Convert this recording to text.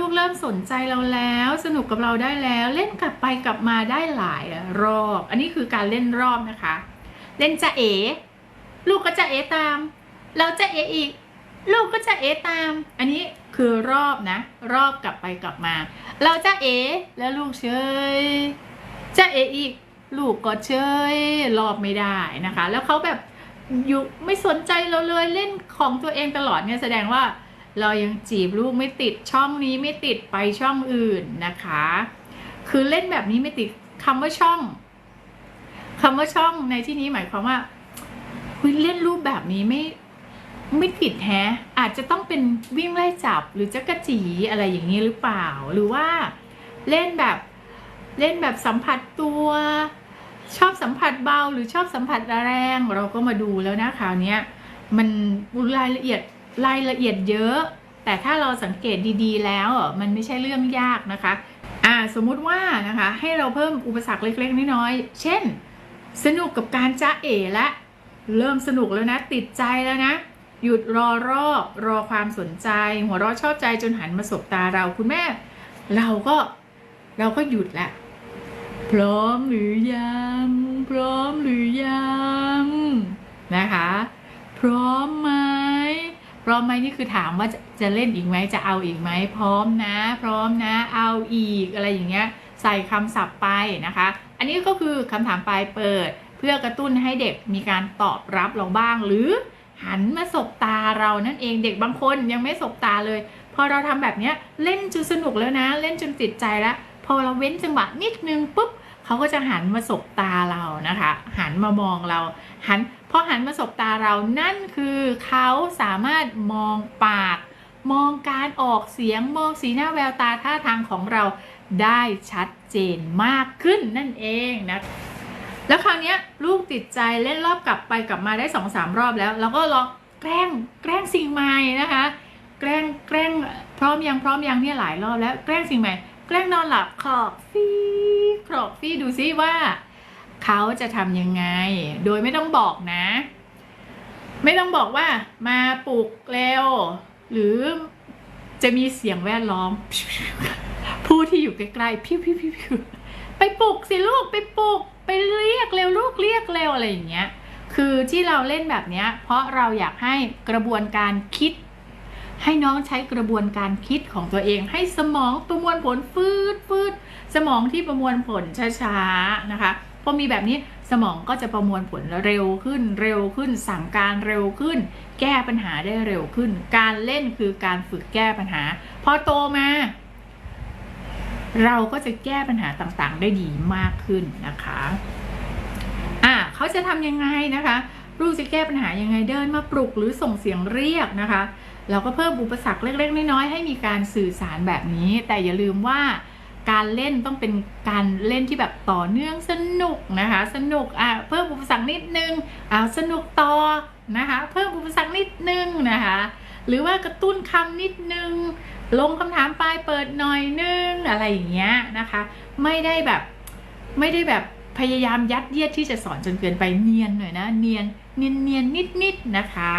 ลูกเริ่มสนใจเราแล้ว สนุกกับเราได้แล้ว เล่นกลับไปกลับมาได้หลายรอบ อันนี้คือการเล่นรอบนะคะ เล่นจะเอ ลูกก็จะเอตาม เราจะเออีก ลูกก็จะเอตาม อันนี้คือรอบนะ รอบกลับไปกลับมา เราจะเอ แล้วลูกเฉยจะเออีก ลูกก็เฉยรอบไม่ได้นะคะ แล้วเขาแบบอยู่ไม่สนใจเราเลยเล่นของตัวเองตลอดเนี่ยแสดงว่า เรายังจีบลูกไม่ติดช่องนี้ไม่ติดไปช่องอื่นนะคะ คือเล่นแบบนี้ไม่ติดคำว่าช่องคำว่าช่องในที่นี้หมายความว่าเฮ้ยเล่นรูปแบบนี้ไม่ไม่ติดแฮะอาจจะต้องเป็นวิ่งไล่จับหรือจักรจีอะไรอย่างนี้หรือเปล่า หรือว่าเล่นแบบเล่นแบบสัมผัสตัว ชอบสัมผัสเบาหรือชอบสัมผัสแรง เราก็มาดูแล้วนะคราวนี้มันรายละเอียด รายละเอียดเยอะ แต่ถ้าเราสังเกตดีๆ แล้วมันไม่ใช่เรื่องยากนะคะอ่าสมมุติว่านะคะให้เราเพิ่มอุปสรรคเล็กๆ น้อยๆ เช่น สนุกกับการจ้าเอ๋และ เริ่มสนุกแล้วนะ ติดใจแล้วนะ หยุดรอรอบรอความสนใจ หัวเราะชอบใจจนหันมาสบตาเราคุณแม่ เราก็เราก็หยุดละพร้อมหรือยังพร้อมหรือยังนะคะ พร้อมไหม พร้อมไหมนี่คือถามว่าจะจะเล่นอีกไหมจะเอาอีกไหมพร้อมนะ พร้อมนะ เอาอีกอะไรอย่างเงี้ยใส่คำศัพท์ไปนะคะ อันนี้ก็คือคำถามปลายเปิด เพื่อกระตุ้นให้เด็กมีการตอบรับเราบ้าง หรือหันมาสบตาเรานั่นเองเด็กบางคนยังไม่สบตาเลย พอเราทำแบบนี้เล่นจนสนุกแล้วนะ เล่นจนติดใจแล้ว พอเราเว้นจังหวะนิดนึงปุ๊บเขาก็จะหันมาสบตาเรานะคะ หันมามองเราหัน พอหันมาสบตาเรานั่นคือเขาสามารถมองปาก มองการออกเสียงมองสีหน้าแววตาท่าทางของเราได้ชัดเจนมากขึ้นนั่นเองนะแล้วคราวนี้ลูกติดใจเล่นรอบกลับไปกลับมาได้สองสามรอบแล้วเราก็ลองแกล้งแกล้งสิ่งใหม่นะคะ แกล้งแกล้งพร้อมยังพร้อมยังเนี่ยหลายรอบแล้วแกล้งสิ่งใหม่ แกล้งนอนหลับขอบฟี่ขอบฟี่ดูซิว่า เขาจะทำยังไง โดยไม่ต้องบอกนะ ไม่ต้องบอกว่ามาปลุกเร็ว หรือจะมีเสียงแวดล้อม ผู้ที่อยู่ใกล้ๆพิวพิวพิวพิวไปปลุกสิลูกไปปลุก ไปเรียกเร็วลูกเรียกเร็วอะไรอย่างเงี้ย คือที่เราเล่นแบบเนี้ย เพราะเราอยากให้กระบวนการคิด ให้น้องใช้กระบวนการคิดของตัวเอง ให้สมองประมวลผลฟืดฟืดสมองที่ประมวลผลช้าๆนะคะ พอมีแบบนี้สมองก็จะประมวลผลเร็วขึ้นเร็วขึ้น สั่งการเร็วขึ้น แก้ปัญหาได้เร็วขึ้น การเล่นคือการฝึกแก้ปัญหา พอโตมา เราก็จะแก้ปัญหาต่างๆ ได้ดีมากขึ้นนะคะอะเขาจะทำยังไงนะคะลูกจะแก้ปัญหายังไงเดินมาปลุกหรือส่งเสียงเรียกนะคะ เราก็เพิ่มอุปสรรคเล็กๆน้อยๆให้มีการสื่อสารแบบนี้ แต่อย่าลืมว่า การเล่นต้องเป็นการเล่นที่แบบต่อเนื่องสนุกนะคะ สนุกอะเพิ่มอุปสรรคนิดนึงอ่าสนุกต่อนะคะ เพิ่มอุปสรรคนิดนึงนะคะ หรือว่ากระตุ้นคำนิดนึง ลงคำถามปลายเปิดหน่อยนึงอะไรอย่างเงี้ยนะคะ ไม่ได้แบบไม่ได้แบบพยายามยัดเยียดที่จะสอนจนเกินไปเนียนหน่อยนะ เนียนเนียนเนียนนิดนิดนะคะ